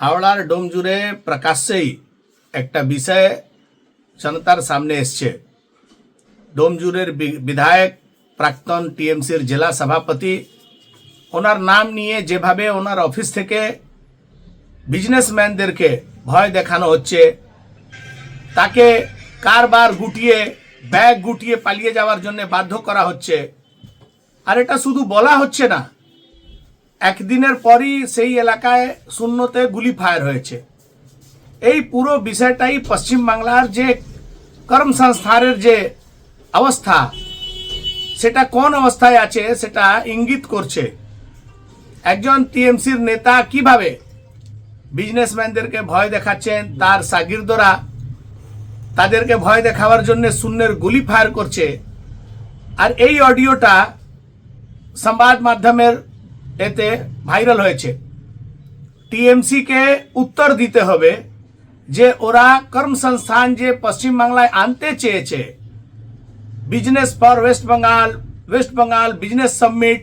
হাওড়ার ডোমজুড়ে প্রকাশ্যেই একটা বিষয় জনতার সামনে এসছে। ডোমজুরের বিধায়ক, প্রাক্তন টিএমসির জেলা সভাপতি, ওনার নাম নিয়ে যেভাবে ওনার অফিস থেকে বিজনেসম্যানদেরকে ভয় দেখানো হচ্ছে, তাকে কারবার গুটিয়ে, ব্যাগ গুটিয়ে পালিয়ে যাওয়ার জন্য বাধ্য করা হচ্ছে, আর এটা শুধু বলা হচ্ছে না একদিনের পরই সেই এলাকায় শূন্যতে গুলি ফায়ার হয়েছে। এই পুরো বিষয়টাই পশ্চিমবাংলার যে কর্মসংস্থানের যে অবস্থা, সেটা কোন অবস্থায় আছে সেটা ইঙ্গিত করছে। একজন টিএমসির নেতা কীভাবে বিজনেসম্যানদেরকে ভয় দেখাচ্ছেন, তার সাগিরদরা তাদেরকে ভয় দেখাবার জন্য শূন্যের গুলি ফায়ার করছে। আর এই অডিওটা সংবাদ মাধ্যমের এতে ভাইরাল হয়েছে। টিএমসিকে উত্তর দিতে হবে যে ওরা কর্মসংস্থান যে পশ্চিমবাংলায় আনতে চেয়েছে। Business for West Bengal West Bengal business submit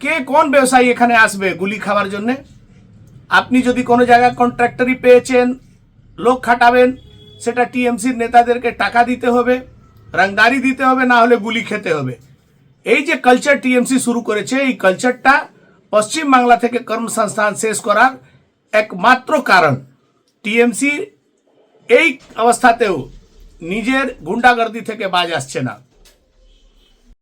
কে কোন ব্যবসায়ী এখানে আসবে গুলি খাওয়ার জন্যে? আপনি যদি কোনো জায়গায় কন্ট্রাক্টরি পেয়েছেন, লোক খাটাবেন, সেটা টিএমসির নেতাদেরকে টাকা দিতে হবে, রংদারি দিতে হবে, না হলে গুলি খেতে হবে। এই যে কালচার টিএমসি শুরু করেছে, এই কালচারটা পশ্চিমবাংলা থেকে কর্মসংস্থান শেষ করার একমাত্র কারণ টিএমসি এই অবস্থাতেও নিজের গুন্ডাগর্দি থেকে বাজ আসছে না।